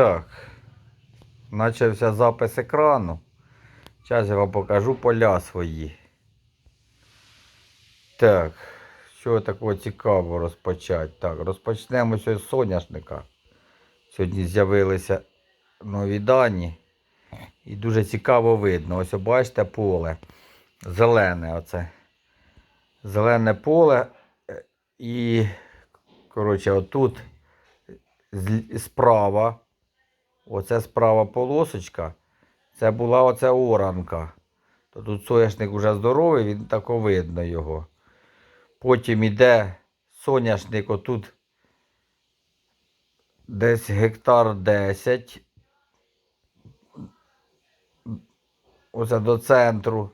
Так. Начався запис екрану. Зараз я вам покажу поля свої. Так. Що такого цікавого розпочати? Так, розпочнемо з соняшника. Сьогодні з'явилися нові дані. І дуже цікаво видно. Ось бачите поле. Зелене оце. Зелене поле. Е, І, коротше, отут справа. Оце справа полосочка. Це була оця оранка. То тут соняшник вже здоровий, він тако видно його. Потім іде соняшник отут десь гектар 10. Оце до центру.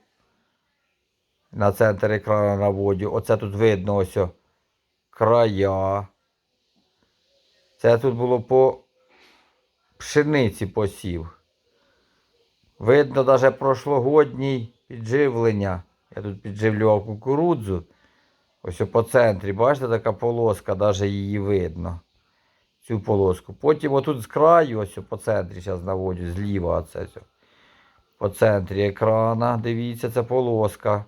На центр екрану наводю. Оце тут видно ось края. Це тут було по пшениці посів. Видно навіть прошлогодній підживлення. Я тут підживлював кукурудзу. Ось по центрі, бачите, така полоска, навіть її видно. Цю полоску. Потім отут з краю, ось по центрі, зараз наводю, зліва оце. По центрі екрана, дивіться, це полоска.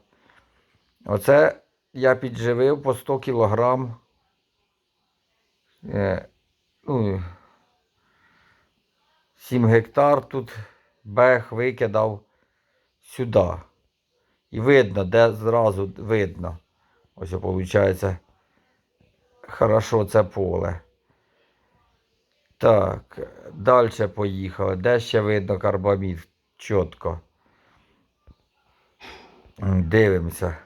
Оце я підживив по 100 кілограм. Е, ну, 7 гектар тут бех викидав сюди. І видно, де зразу видно. Ось виходить. Хорошо це поле. Так, далі поїхали. Де ще видно карбамід чітко. Дивимося.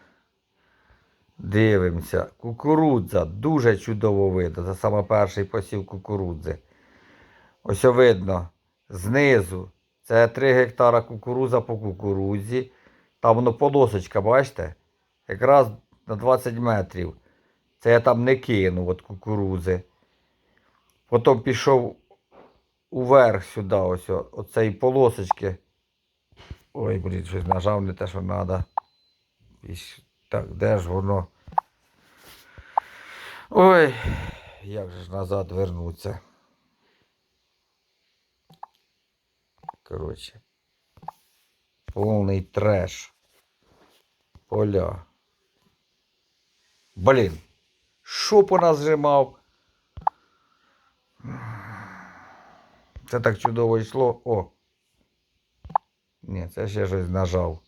Дивимося. Кукурудза дуже чудово видно. Це саме перший посів кукурудзи. Ось видно. Знизу. Це 3 гектара кукурудза по кукурудзі. Там воно полосочка, бачите? Якраз на 20 метрів. Це я там не кинув от кукурудзи. Потім пішов уверх сюди, ось о- оцеї полосочки. Ой, блін, щось нажав не те, що треба. Так, де ж воно? Ой, як же ж назад вернуться. Коротше. Повний треш. Поля. Блін. Що по нас зжимав? Це так чудово йшло. О. Ні, це ще щось нажав.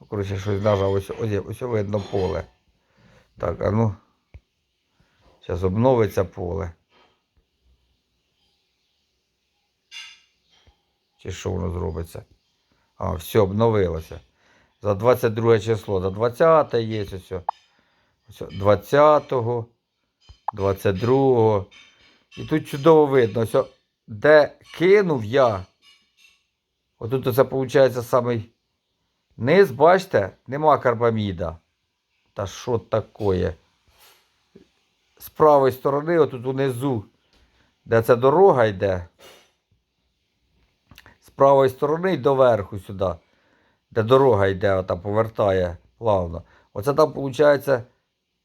Ну, Коротше, щось нажав. Ось, ось, ось видно поле. Так, а ну. Зараз обновиться поле. Чи що воно зробиться? А, все, обновилося. За 22 число. За 20 є ось. ось 20-го, 22-го. І тут чудово видно, ось, де кинув я. Отут це виходить самий низ, бачите, нема карбаміда. Та що таке? З правої сторони, отут унизу, де ця дорога йде. Правої сторони й до верху сюди, де дорога йде, ота повертає плавно. Оце там, виходить,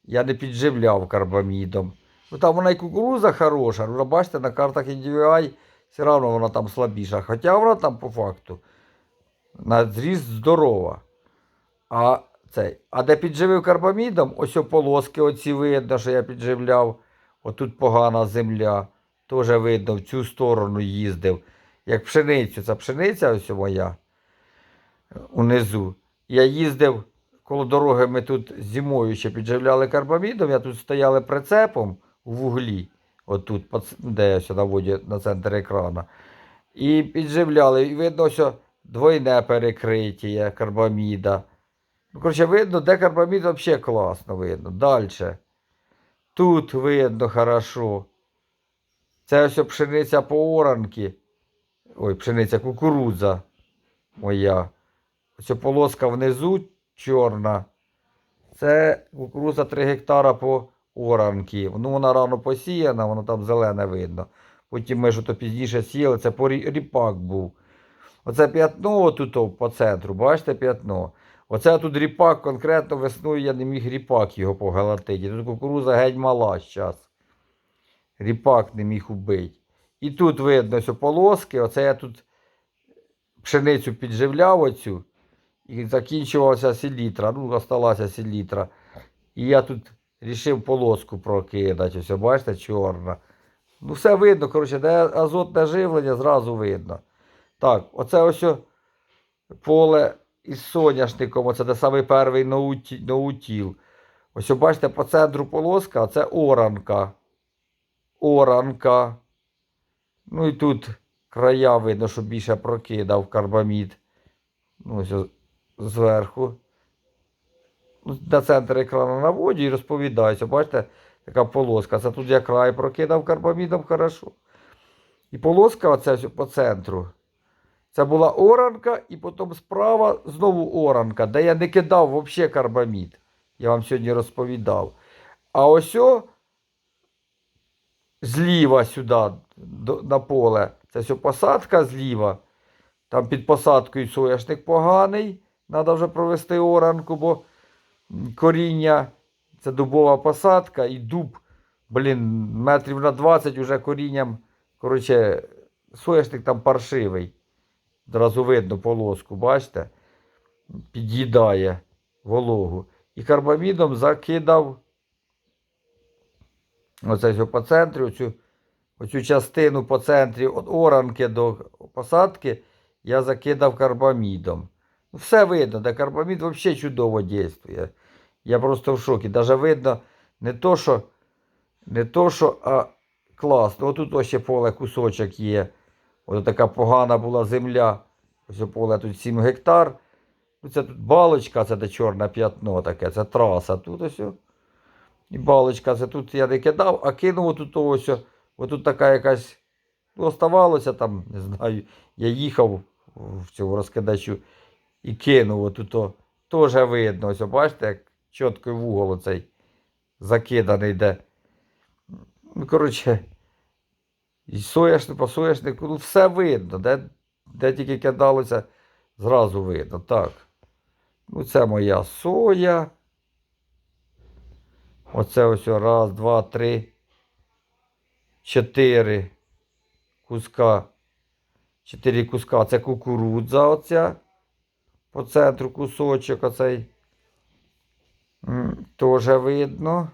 я не підживляв карбамідом. Ну там вона і кукуруза хороша, ну бачите, на картах NDVI все одно вона там слабіша. Хоча вона там по факту на зріст здорова. А цей, а де підживив карбамідом, ось о полоски оці видно, що я підживляв. Отут погана земля. Теж видно, в цю сторону їздив. Як пшеницю, це пшениця ось моя унизу. Я їздив коло дороги, ми тут зимою ще підживляли карбамідом, я тут стояли прицепом у вуглі, отут, де я сюди наводю на центр екрана. І підживляли. І видно, що двойне перекриття карбаміда. Ну, коротше, видно, де карбамід взагалі класно видно. Далі. Тут видно хорошо. Це ось пшениця по оранки. Ой, пшениця, кукурудза моя. Ось полоска внизу чорна. Це кукурудза 3 гектара по оранки. Ну, вона рано посіяна, воно там зелене видно. Потім ми ж то пізніше сіяли, це по ріпак був. Оце п'ятно отут по центру, бачите п'ятно. Оце тут ріпак, конкретно весною я не міг ріпак його погалатити. Тут кукуруза геть мала зараз. Ріпак не міг убити. І тут видно ось полоски. Оце я тут пшеницю підживляв оцю. І закінчувався селітра. Ну, осталася селітра. І я тут рішив полоску прокидати. Ось, бачите, чорна. Ну, все видно, коротше, де азотне живлення, зразу видно. Так, оце ось поле із соняшником, оце де самий перший ноутіл. Ось бачите, по центру полоска, це оранка. Оранка. Ну і тут края видно, що більше прокидав карбамід. Ну, ось зверху. Ну, На центр екрану наводжу і розповідаюся. Бачите, така полоска. Це тут я край прокидав карбамідом хорошо. І полоска оця по центру. Це була оранка, і потім справа знову оранка, де я не кидав взагалі карбамід. Я вам сьогодні розповідав. А ось о, зліва сюди, на поле, це все посадка зліва. Там під посадкою соняшник поганий. Треба вже провести оранку, бо коріння це дубова посадка і дуб, блін, метрів на 20 уже корінням. Коротше, соняшник там паршивий. Одразу видно полоску, бачите? Під'їдає вологу. І карбамідом закидав оце по центрі, оцю, оцю частину по центрі від оранки до посадки я закидав карбамідом. Ну, Все видно, де карбамід взагалі чудово дійствує. Я просто в шокі. Даже видно не то, що, не то, що а класно. Отут ось ще поле кусочок є. Ось така погана була земля. Ось поле тут 7 гектар. Ну, це тут балочка, це де чорне п'ятно таке, це траса. Тут ось. І балочка, це тут я не кидав, а кинув отут ось. Отут така якась. Ну, оставалося там, не знаю. Я їхав в цьому розкидачу і кинув отут. Теж видно. Ось, бачите, як чітко в угол оцей закиданий де. Ну, коротше, і соняшник, по ну все видно, де, де тільки кидалося, зразу видно. Так. Ну, це моя соя. Оце ось раз, два, три, чотири куска. Чотири куска. Це кукурудза оця. По центру кусочок оцей. Теж видно.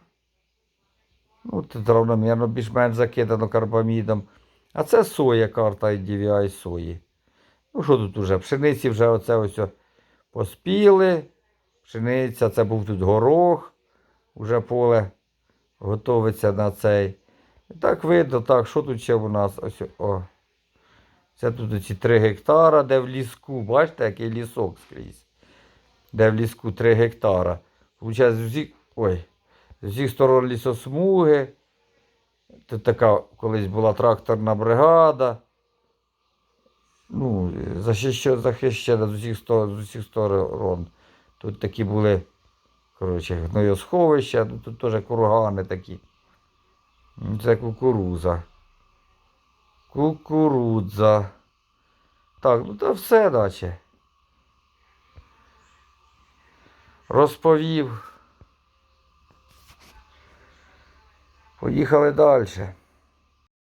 Ну, тут равномірно більш-менш закидано карбамідом. А це соя, карта IDVI сої. Ну, що тут уже? Пшениці вже оце ось поспіли. Пшениця, це був тут горох. Уже поле готовиться на цей. І так видно, так, що тут ще у нас? Ось, о. Це тут ці 3 гектара, де в ліску. Бачите, який лісок скрізь. Де в ліску 3 гектара. Получається, з усіх, ой, з усіх сторон лісосмуги. Тут така колись була тракторна бригада. Ну, захищена, з усіх сторон. Тут такі були, коротше, гноєсховища, ну, тут теж кургани такі. Ну, Це кукуруза. Кукурудза. Так, ну то все, наче. Розповів. Поїхали далі.